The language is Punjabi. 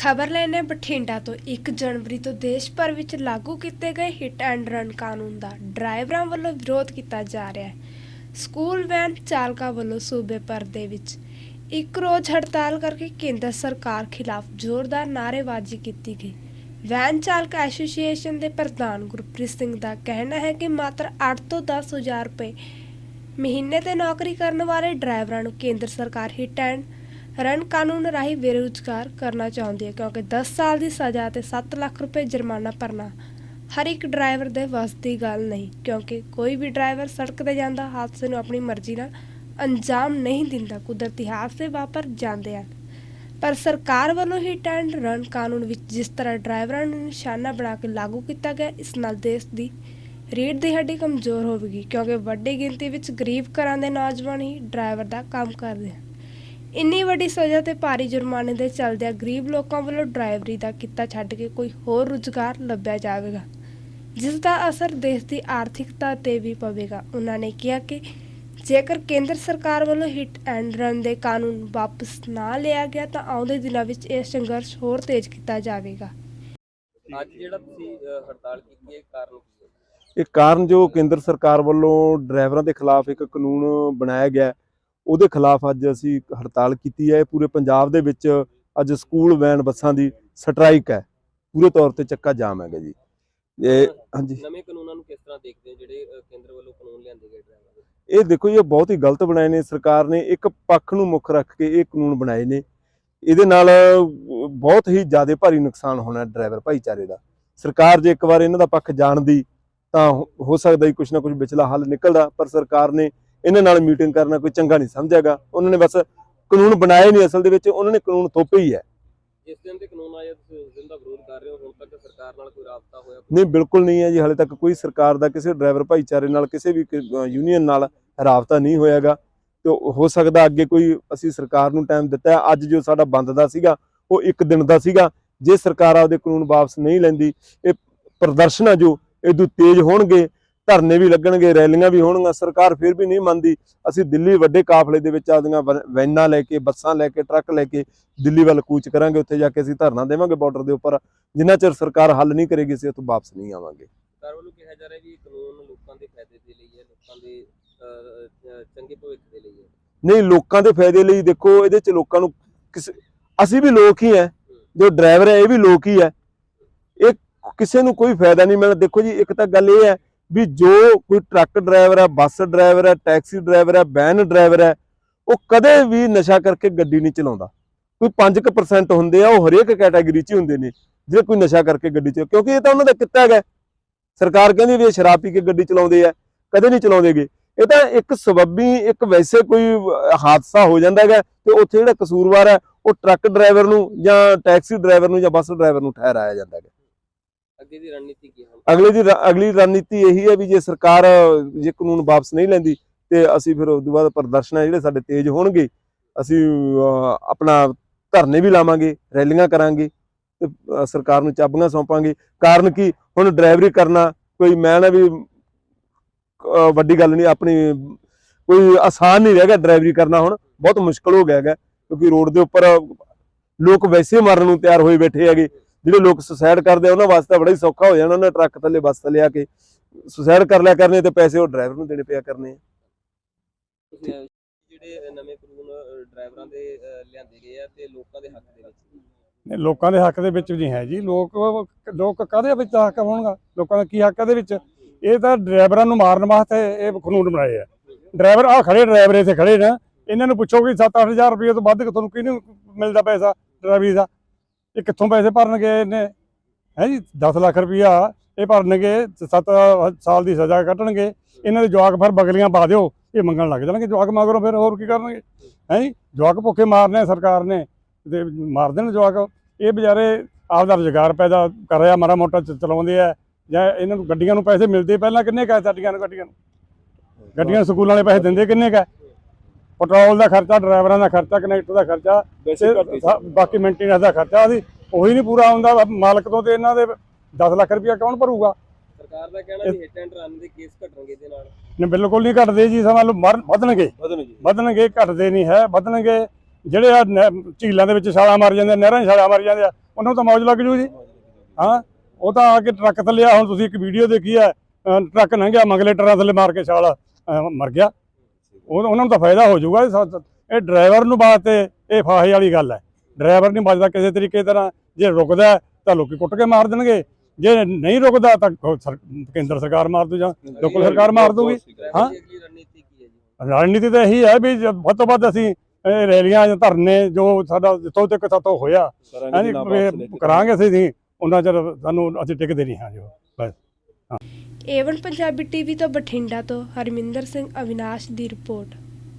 ਖਬਰ ਲੈਣੇ ਬਠਿੰਡਾ ਤੋਂ। 1 ਜਨਵਰੀ ਤੋਂ ਦੇਸ਼ ਭਰ ਵਿੱਚ ਲਾਗੂ ਕੀਤੇ ਗਏ ਹਿੱਟ ਐਂਡ ਰਨ ਕਾਨੂੰਨ ਦਾ ਡਰਾਈਵਰਾਂ ਵੱਲੋਂ ਵਿਰੋਧ ਕੀਤਾ ਜਾ ਰਿਹਾ ਹੈ। ਸਕੂਲ ਵੈਨ ਚਾਲਕਾਂ ਵੱਲੋਂ ਸੂਬੇ ਭਰ ਦੇ ਵਿੱਚ ਇੱਕ ਰੋਜ਼ ਹੜਤਾਲ ਕਰਕੇ ਕੇਂਦਰ ਸਰਕਾਰ ਖਿਲਾਫ ਜ਼ੋਰਦਾਰ ਨਾਅਰੇਬਾਜ਼ੀ ਕੀਤੀ ਗਈ। ਵੈਨ ਚਾਲਕ ਐਸੋਸੀਏਸ਼ਨ ਦੇ ਪ੍ਰਧਾਨ ਗੁਰਪ੍ਰੀਤ ਸਿੰਘ ਦਾ ਕਹਿਣਾ ਹੈ ਕਿ ਮਾਤਰ 8 ਤੋਂ 10 ਹਜ਼ਾਰ ਰੁਪਏ ਮਹੀਨੇ ਤੇ ਨੌਕਰੀ ਕਰਨ ਵਾਲੇ ਡਰਾਈਵਰਾਂ ਨੂੰ ਕੇਂਦਰ ਸਰਕਾਰ ਹਿੱਟ ਐਂਡ ਰਨ ਕਾਨੂੰਨ ਰਾਹੀਂ ਬੇਰੁਜ਼ਗਾਰ ਕਰਨਾ ਚਾਹੁੰਦੀ ਹੈ, ਕਿਉਂਕਿ 10 ਸਾਲ ਦੀ ਸਜ਼ਾ ਤੇ 7 ਲੱਖ ਰੁਪਏ ਜੁਰਮਾਨਾ ਭਰਨਾ ਹਰ ਇੱਕ ਡਰਾਈਵਰ ਦੇ ਵੱਸ ਦੀ ਗੱਲ ਨਹੀਂ, ਕਿਉਂਕਿ ਕੋਈ ਵੀ ਡਰਾਈਵਰ ਸੜਕ ਤੇ ਜਾਂਦਾ, ਹਾਦਸੇ ਨੂੰ ਆਪਣੀ ਮਰਜ਼ੀ ਨਾਲ ਅੰਜਾਮ ਨਹੀਂ ਦਿੰਦਾ, ਕੁਦਰਤੀ ਹਾਦਸੇ ਵਾਪਰ ਜਾਂਦੇ ਹਨ। ਪਰ ਸਰਕਾਰ ਵੱਲੋਂ ਹਿੱਟ ਐਂਡ ਰਨ ਕਾਨੂੰਨ ਵਿੱਚ ਜਿਸ ਤਰ੍ਹਾਂ ਡਰਾਈਵਰਾਂ ਨੂੰ ਨਿਸ਼ਾਨਾ ਬਣਾ ਕੇ ਲਾਗੂ ਕੀਤਾ ਗਿਆ, ਇਸ ਨਾਲ ਦੇਸ਼ ਦੀ ਰੀੜ ਦੀ ਹੱਡੀ ਕਮਜ਼ੋਰ ਹੋਵੇਗੀ, ਕਿਉਂਕਿ ਵੱਡੀ ਗਿਣਤੀ ਵਿੱਚ ਗਰੀਬ ਘਰਾਂ ਦੇ ਨੌਜਵਾਨ ਹੀ ਡਰਾਈਵਰ ਦਾ ਕੰਮ ਕਰਦੇ ਹਨ। ਇੰਨੀ ਵੱਡੀ ਸਜ਼ਾ ਤੇ ਭਾਰੀ ਜੁਰਮਾਨੇ ਦੇ ਚੱਲਦਿਆਂ ਗਰੀਬ ਲੋਕਾਂ ਵੱਲੋਂ ਡਰਾਈਵਰੀ ਦਾ ਕਿੱਤਾ ਛੱਡ ਕੇ ਕੋਈ ਹੋਰ ਰੁਜ਼ਗਾਰ ਲੱਭਿਆ ਜਾਵੇਗਾ ਜਿਸ ਦਾ ਅਸਰ ਦੇਸ਼ ਦੀ ਆਰਥਿਕਤਾ ਤੇ ਵੀ ਪਵੇਗਾ। ਉਹਨਾਂ ਨੇ ਕਿਹਾ ਕਿ ਜੇਕਰ ਕੇਂਦਰ ਸਰਕਾਰ ਵੱਲੋਂ ਹਿੱਟ ਐਂਡ ਰਨ ਦੇ ਕਾਨੂੰਨ ਵਾਪਸ ਨਾ ਲਿਆ ਗਿਆ ਤਾਂ ਆਉਂਦੇ ਦਿਨਾਂ ਵਿੱਚ ਇਹ ਸੰਘਰਸ਼ ਹੋਰ ਤੇਜ਼ ਕੀਤਾ ਜਾਵੇਗਾ। ਅੱਜ ਜਿਹੜਾ ਤੁਸੀਂ ਅ, ਹੜਤਾਲ ਕੀਤੀ ਹੈ ਕਾਰਨ ਕੀ ਹੈ? ਇਹ ਕਾਰਨ ਜੋ ਕੇਂਦਰ ਸਰਕਾਰ ਵੱਲੋਂ ਡਰਾਈਵਰਾਂ ਦੇ ਖਿਲਾਫ ਇੱਕ ਕਾਨੂੰਨ ਬਣਾਇਆ ਗਿਆ ਹੈ, ਉਹਦੇ ਖਿਲਾਫ ਅੱਜ ਅਸੀਂ ਹੜਤਾਲ ਕੀਤੀ ਹੈ। ਪੂਰੇ ਪੰਜਾਬ ਦੇ ਵਿੱਚ ਅੱਜ ਸਕੂਲ ਵੈਨ ਬੱਸਾਂ ਦੀ ਸਟ੍ਰਾਈਕ ਹੈ। ਪੂਰੇ ਤੌਰ ਤੇ ਚੱਕਾ ਜਾਮ ਹੈਗਾ ਜੀ। ਇਹ ਹਾਂਜੀ। ਨਵੇਂ ਕਾਨੂੰਨਾਂ ਨੂੰ ਕਿਸ ਤਰ੍ਹਾਂ ਦੇਖਦੇ ਹੋ? ਜਿਹੜੇ ਕੇਂਦਰ ਵੱਲੋਂ ਕਾਨੂੰਨ ਲਿਆਂਦੇ ਗਏ ਡਰਾਈਵਰਾਂ ਦੇ? ਇਹ ਦੇਖੋ ਜੀ, ਇਹ ਬਹੁਤ ਹੀ ਗਲਤ ਬਣਾਏ ਨੇ। ਸਰਕਾਰ ਨੇ ਇੱਕ ਪੱਖ ਨੂੰ ਮੁੱਖ ਰੱਖ ਕੇ ਇਹ ਕਾਨੂੰਨ ਬਣਾਏ ਨੇ। ਇਹਦੇ ਨਾਲ ਬਹੁਤ ਹੀ ਜ਼ਿਆਦਾ ਭਾਰੀ ਨੁਕਸਾਨ ਹੋਣਾ ਡਰਾਈਵਰ ਭਾਈਚਾਰੇ ਦਾ। ਸਰਕਾਰ ਜੇ ਇੱਕ ਵਾਰ ਇਹਨਾਂ ਦਾ ਪੱਖ ਜਾਣਦੀ ਤਾਂ ਹੋ ਸਕਦਾ ਹੀ ਕੁਝ ਨਾ ਕੁਝ ਵਿਚਲਾ ਹੱਲ ਨਿਕਲਦਾ। ਪਰ ਸਰਕਾਰ ਨੇ ਇਹਨਾਂ ਨਾਲ ਮੀਟਿੰਗ ਕਰਨਾ ਕੋਈ ਚੰਗਾ ਨਹੀਂ ਸਮਝਿਆਗਾ। ਉਹਨਾਂ ਨੇ ਬਸ ਕਾਨੂੰਨ ਬਣਾਏ ਨਹੀਂ ਅਸਲ ਦੇ ਵਿੱਚ ਉਹਨਾਂ ਨੇ ਕਾਨੂੰਨ ਥੋਪੇ ਹੀ ਹੈ। ਜਿਸ ਦਿਨ ਤੇ ਕਾਨੂੰਨ ਆਇਆ ਤੁਸੀਂ ਉਸ ਦਿਨ ਦਾ ਵਿਰੋਧ ਕਰ ਰਹੇ ਹੋ ਹੁਣ ਤੱਕ ਸਰਕਾਰ ਨਾਲ ਕੋਈ ਰਾਬਤਾ ਹੋਇਆ ਨਹੀਂ ਬਿਲਕੁਲ ਨਹੀਂ ਹੈ ਜੀ ਹਾਲੇ ਤੱਕ ਕੋਈ ਸਰਕਾਰ ਦਾ ਕਿਸੇ ਡਰਾਈਵਰ ਭਾਈਚਾਰੇ ਨਾਲ ਕਿਸੇ ਵੀ ਯੂਨੀਅਨ ਨਾਲ ਰਾਬਤਾ ਨਹੀਂ ਹੋਇਆਗਾ। ਤੇ ਹੋ ਸਕਦਾ ਅੱਗੇ ਕੋਈ ਅਸੀਂ ਸਰਕਾਰ ਨੂੰ ਟਾਈਮ ਦਿੱਤਾ ਅੱਜ ਜੋ ਸਾਡਾ ਬੰਦ ਦਾ ਸੀਗਾ ਉਹ ਇੱਕ ਦਿਨ ਦਾ ਸੀਗਾ। ਜੇ ਸਰਕਾਰ ਆਪਦੇ ਕਾਨੂੰਨ ਵਾਪਸ ਨਹੀਂ ਲੈਂਦੀ ਇਹ ਪ੍ਰਦਰਸ਼ਨ ਜੋ ਇਦੋਂ ਤੇਜ਼ ਹੋਣਗੇ ਧਰਨੇ ਵੀ ਲੱਗਣਗੇ ਰੈਲੀਆਂ ਵੀ ਹੋਣਗੀਆਂ ਸਰਕਾਰ ਫਿਰ ਵੀ ਨਹੀਂ ਮੰਨਦੀ। ਅਸੀਂ ਦਿੱਲੀ ਵੱਡੇ ਕਾਫਲੇ ਦੇ ਵਿੱਚ ਆਪਦੀਆਂ ਵੈ- ਵੈਨਾਂ ਲੈ ਕੇ ਬੱਸਾਂ ਲੈ ਕੇ ਟਰੱਕ ਲੈ ਕੇ ਦਿੱਲੀ ਵੱਲ ਕੂਚ ਕਰਾਂਗੇ ਉੱਥੇ ਜਾ ਕੇ ਅਸੀਂ ਧਰਨਾ ਦੇਵਾਂਗੇ ਬਾਰਡਰ ਦੇ ਉੱਪਰ। ਜਿੰਨਾ ਚਿਰ ਸਰਕਾਰ ਹੱਲ ਨਹੀਂ ਕਰੇਗੀ ਅਸੀਂ ਉੱਥੋਂ ਵਾਪਸ ਨਹੀਂ ਆਵਾਂਗੇ। ਸਰਕਾਰ ਵੱਲੋਂ ਕਿਹਾ ਜਾ ਰਿਹਾ ਵੀ ਇਹ ਕਾਨੂੰਨ ਲੋਕਾਂ ਦੇ ਫਾਇਦੇ ਦੇ ਲਈ ਹੈ ਲੋਕਾਂ ਦੇ ਅ, ਅ, ਚੰਗੇ ਭਵਿੱਖ ਦੇ ਲਈ ਹੈ। ਨਹੀਂ ਲੋਕਾਂ ਦੇ ਫਾਇਦੇ ਲਈ ਦੇਖੋ ਇਹਦੇ ਚ ਲੋਕਾਂ ਨੂੰ ਅਸੀਂ ਵੀ ਲੋਕ ਹੀ ਹੈ। ਜੋ ਡਰਾਈਵਰ ਹੈ ਇਹ ਵੀ ਲੋਕ ਹੀ ਹੈ। ਇਹ ਕਿਸੇ ਨੂੰ ਕੋਈ ਫਾਇਦਾ ਨਹੀਂ ਮਿਲਦਾ ਦੇਖੋ ਜੀ ਇੱਕ ਤਾਂ ਗੱਲ ਇਹ ਹੈ ਵੀ ਜੋ ਕੋਈ ਟਰੱਕ ਡਰਾਈਵਰ ਹੈ, ਬੱਸ ਡਰਾਈਵਰ ਹੈ, ਟੈਕਸੀ ਡਰਾਈਵਰ ਹੈ, ਵੈਨ ਡਰਾਈਵਰ ਹੈ, ਉਹ ਕਦੇ ਵੀ ਨਸ਼ਾ ਕਰਕੇ ਗੱਡੀ ਨਹੀਂ ਚਲਾਉਂਦਾ। ਕੋਈ 5% ਹੁੰਦੇ ਆ, ਉਹ ਹਰੇਕ ਕੈਟਾਗਰੀ 'ਚ ਹੀ ਹੁੰਦੇ ਨੇ, ਜੇ ਕੋਈ ਨਸ਼ਾ ਕਰਕੇ ਗੱਡੀ ਚ, ਕਿਉਂਕਿ ਇਹ ਤਾਂ ਉਹਨਾਂ ਦਾ ਕਿੱਤਾ ਹੈਗਾ। ਸਰਕਾਰ ਕਹਿੰਦੀ ਵੀ ਇਹ ਸ਼ਰਾਬ ਪੀ ਕੇ ਗੱਡੀ ਚਲਾਉਂਦੇ ਆ, ਕਦੇ ਨਹੀਂ ਚਲਾਉਂਦੇਗੇ। ਇਹ ਤਾਂ ਇੱਕ ਸਬੱਬੀ, ਇੱਕ ਵੈਸੇ ਕੋਈ ਹਾਦਸਾ ਹੋ ਜਾਂਦਾ ਹੈਗਾ ਤੇ ਉੱਥੇ ਜਿਹੜਾ ਕਸੂਰਵਾਰ ਹੈ, ਉਹ ਟਰੱਕ ਡਰਾਈਵਰ ਨੂੰ ਜਾਂ ਟੈਕਸੀ ਡਰਾਈਵਰ ਨੂੰ ਜਾਂ ਬੱਸ ਡਰਾਈਵਰ ਨੂੰ ਠਹਿਰਾਇਆ ਜਾਂਦਾ ਹੈਗਾ। ਅੱਗੇ ਦੀ ਰਣਨੀਤੀ ਕੀ ਹੈ? ਅਗਲੇ ਦੀ ਅਗਲੀ ਰਣਨੀਤੀ ਇਹੀ ਹੈ ਵੀ ਜੇ ਸਰਕਾਰ ਜੇ ਕਾਨੂੰਨ ਵਾਪਸ ਨਹੀਂ ਲੈਂਦੀ ਤੇ ਅਸੀਂ ਫਿਰ ਉਸ ਤੋਂ ਬਾਅਦ ਪ੍ਰਦਰਸ਼ਨ ਹੈ ਜਿਹੜੇ ਸਾਡੇ ਤੇਜ਼ ਹੋਣਗੇ, ਅਸੀਂ ਆਪਣਾ ਧਰਨੇ ਵੀ ਲਾਵਾਂਗੇ, ਰੈਲੀਆਂ ਕਰਾਂਗੇ ਤੇ ਸਰਕਾਰ ਨੂੰ ਚਾਬੀਆਂ ਸੌਂਪਾਂਗੇ। ਕਾਰਨ ਕਿ? ਹੁਣ ਡਰਾਈਵਰੀ ਕਰਨਾ, ਕੋਈ ਮੈਂ ਨਾ ਵੀ ਵੱਡੀ ਗੱਲ ਨਹੀਂ, ਆਪਣੀ ਕੋਈ ਆਸਾਨ ਨਹੀਂ ਰਹਿ ਗਿਆ ਡਰਾਈਵਰੀ ਕਰਨਾ ਹੁਣ, ਬਹੁਤ ਮੁਸ਼ਕਲ ਹੋ ਗਿਆ ਹੈਗਾ, ਕਿਉਂਕਿ ਰੋਡ ਦੇ ਉੱਪਰ ਲੋਕ ਵੈਸੇ ਹੀ ਮਰਨ ਨੂੰ ਤਿਆਰ ਹੋਏ ਬੈਠੇ ਹੈਗੇ। ਜਿਹੜੇ ਲੋਕ ਸੁਸਾਇਡ ਕਰਦੇ ਆ ਉਹਨਾਂ ਵਾਸਤੇ ਬੜਾ ਹੀ ਸੌਖਾ ਹੋ ਜਾਣਾ ਉਹਨਾਂ ਟਰੱਕ ਥੱਲੇ ਬੱਸ ਥੱਲੇ ਆ ਕੇ ਸੁਸਾਇਡ ਕਰ ਲਿਆ ਕਰਨੇ ਤੇ ਪੈਸੇ ਉਹ ਡਰਾਈਵਰ ਨੂੰ ਦੇਣੇ ਪਿਆ ਕਰਨੇ ਆ। ਜਿਹੜੇ ਨਵੇਂ ਕਾਨੂੰਨ ਅ, ਡਰਾਈਵਰਾਂ ਦੇ ਅ, ਲਿਆਂਦੇ ਗਏ ਆ ਤੇ ਲੋਕਾਂ ਦੇ ਹੱਕ ਦੇ ਵਿੱਚ? ਨਹੀਂ, ਲੋਕਾਂ ਦੇ ਹੱਕ ਦੇ ਵਿੱਚ ਨਹੀਂ ਹੈ ਜੀ। ਲੋਕ ਲੋਕ ਕਾਹਦੇ ਵਿੱਚ ਹੱਕ ਹੋਣਗਾ? ਲੋਕਾਂ ਦਾ ਕੀ ਹੱਕ ਹੈ ਦੇ ਵਿੱਚ? ਇਹ ਤਾਂ ਡਰਾਈਵਰਾਂ ਨੂੰ ਮਾਰਨ ਵਾਸਤੇ ਇਹ ਕਾਨੂੰਨ ਬਣਾਏ ਆ। ਡਰਾਈਵਰ ਆ ਖੜੇ ਡਰਾਈਵਰ ਇੱਥੇ ਖੜੇ ਨੇ। ਇਹਨਾਂ ਨੂੰ ਪੁੱਛੋ ਕਿ 7-8000 ਰੁਪਏ ਤੋਂ ਵੱਧ ਤੁਹਾਨੂੰ ਕਿਹਨੂੰ ਮਿਲਦਾ ਪੈਸਾ ਡਰਾਈਵਰੀ ਦਾ? ਇਹ ਕਿੱਥੋਂ ਪੈਸੇ ਭਰਨਗੇ ਇਹਨੇ? ਹੈ ਜੀ 10 ਲੱਖ ਰੁਪਇਆ ਇਹ ਭਰਨਗੇ 7 ਸਾਲ ਦੀ ਸਜ਼ਾ ਕੱਟਣਗੇ। ਇਹਨਾਂ ਦੇ ਜਵਾਕ ਫਿਰ ਬਗਲੀਆਂ ਪਾ ਦਿਓ, ਇਹ ਮੰਗਣ ਲੱਗ ਜਾਣਗੇ ਜਵਾਕ, ਮਗਰੋਂ ਫਿਰ ਹੋਰ ਕੀ ਕਰਨਗੇ? ਹੈ ਜੀ, ਜਵਾਕ ਭੁੱਖੇ ਮਾਰਨੇ ਸਰਕਾਰ ਨੇ, ਤੇ ਮਾਰ ਦੇਣ ਜਵਾਕ। ਇਹ ਵਿਚਾਰੇ ਆਪਦਾ ਰੁਜ਼ਗਾਰ ਪੈਦਾ ਕਰ ਰਿਹਾ, ਮਾੜਾ ਮੋਟਾ ਚਲਾਉਂਦੇ ਆ, ਜਾਂ ਇਹਨਾਂ ਨੂੰ ਗੱਡੀਆਂ ਨੂੰ ਪੈਸੇ ਮਿਲਦੇ ਪਹਿਲਾਂ ਕਿੰਨੇ ਕਾ, ਸਾਡੀਆਂ ਨੂੰ ਗੱਡੀਆਂ ਨੂੰ? ਗੱਡੀਆਂ ਨੂੰ ਸਕੂਲ ਵਾਲੇ ਪੈਸੇ ਦਿੰਦੇ ਕਿੰਨੇ ਕਾ? ਪੈਟਰੋਲ ਦਾ ਖਰਚਾ ਡਰਾਈਵਰਾਂ ਦਾ ਖਰਚਾ ਕਨੈਕਟਰ ਦਾ ਖਰਚਾ ਤੇ ਸਾ- ਬਾਕੀ ਮੇਨਟੇਨੈਂਸ ਦਾ ਖਰਚਾ ਉਹਦੀ ਉਹੀ ਨਹੀਂ ਪੂਰਾ ਹੁੰਦਾ। ਮਾਲਕ ਤੋਂ ਤੇ ਇਹਨਾਂ ਦੇ 10 ਲੱਖ ਰੁਪਇਆ ਕੌਣ ਭਰੂਗਾ? ਸਰਕਾਰ ਦਾ ਕਹਿਣਾ ਵੀ ਹਿੱਟ ਐਂਡ ਰਨ ਦੇ ਕੇਸ ਘਟਣਗੇ ਇਹਦੇ ਨਾਲ। ਨੇ ਬਿਲਕੁਲ ਨਹੀਂ ਘਟਦੇ ਜੀ ਸਮਾਂ ਲਓ ਮਰਨ ਵਧਣਗੇ। ਵਧਣਗੇ। ਵਧਣਗੇ ਘਟਦੇ ਨਹੀਂ ਹੈ। ਵਧਣਗੇ। ਜਿਹੜੇ ਆ ਨਹਿ- ਝੀਲਾਂ ਦੇ ਵਿੱਚ ਛਾਲਾਂ ਮਾਰ ਜਾਂਦੇ ਆ, ਨਹਿਰਾਂ 'ਚ ਛਾਲਾਂ ਮਾਰ ਜਾਂਦੇ ਆ ਉਹਨਾਂ ਨੂੰ ਤਾਂ ਮੌਜ ਲੱਗ ਜੂ ਜੀ। ਹਾਂ? ਉਹ ਤਾਂ ਆ ਕੇ ਟਰੱਕ ਥੱਲੇ ਆ। ਹੁਣ ਤੁਸੀਂ ਇੱਕ ਵੀਡੀਓ ਦੇਖੀ ਅਹ ਟਰੱਕ ਲੰਘਿਆ ਮਗਲੇ ਟਰਾਂ ਥੱਲੇ ਮਾਰ ਕੇ ਛਾਲ ਅਹ ਮਰ ਗਿਆ। ਉਹ ਉਹਨਾਂ ਨੂੰ ਤਾਂ ਫਾਇਦਾ ਹੋ ਜਾਊਗਾ। ਇਹ ਡਰਾਈਵਰ ਨੂੰ ਬਾਤ ਇਹ ਫਾਹੇ ਵਾਲੀ ਗੱਲ ਹੈ। ਡਰਾਈਵਰ ਨਹੀਂ ਬਚਦਾ ਕਿਸੇ ਤਰੀਕੇ ਤਰ੍ਹਾਂ। ਜੇ ਰੁਕਦਾ ਤਾਂ ਲੋਕੀ ਕੁੱਟ ਕੇ ਮਾਰ ਦੇਣਗੇ। ਜੇ ਨਹੀਂ ਰੁਕਦਾ ਤਾਂ ਕੇਂਦਰ ਸਰਕਾਰ ਮਾਰ ਦੂ ਜਾਂ ਲੋਕਲ ਸਰਕਾਰ ਮਾਰ ਦੂਗੀ। ਹੈ? ਰਣਨੀਤੀ ਤਾਂ ਇਹੀ ਹੈ ਵੀ ਵੱਧ ਤੋਂ ਵੱਧ ਅਸੀਂ ਇਹ ਰੈਲੀਆਂ ਜਾਂ ਧਰਨੇ ਜੋ ਸਾਡਾ ਜਿੱਥੋਂ ਤੱਕ ਸਾਤੋਂ ਹੋਇਆ ਹਾਂਜੀ ਕਰਾਂਗੇ ਅਸੀਂ ਉਹਨਾਂ ਚਿਰ ਸਾਨੂੰ ਅਸੀਂ ਟਿਕਦੇ ਨਹੀਂ ਹਾਂ ਜੀ। ਬਸ। ਏਵਨ ਪੰਜਾਬੀ ਟੀਵੀ ਤੋਂ ਬਠਿੰਡਾ ਤੋਂ ਹਰਮਿੰਦਰ ਸਿੰਘ ਅਵਿਨਾਸ਼ ਦੀ ਰਿਪੋਰਟ।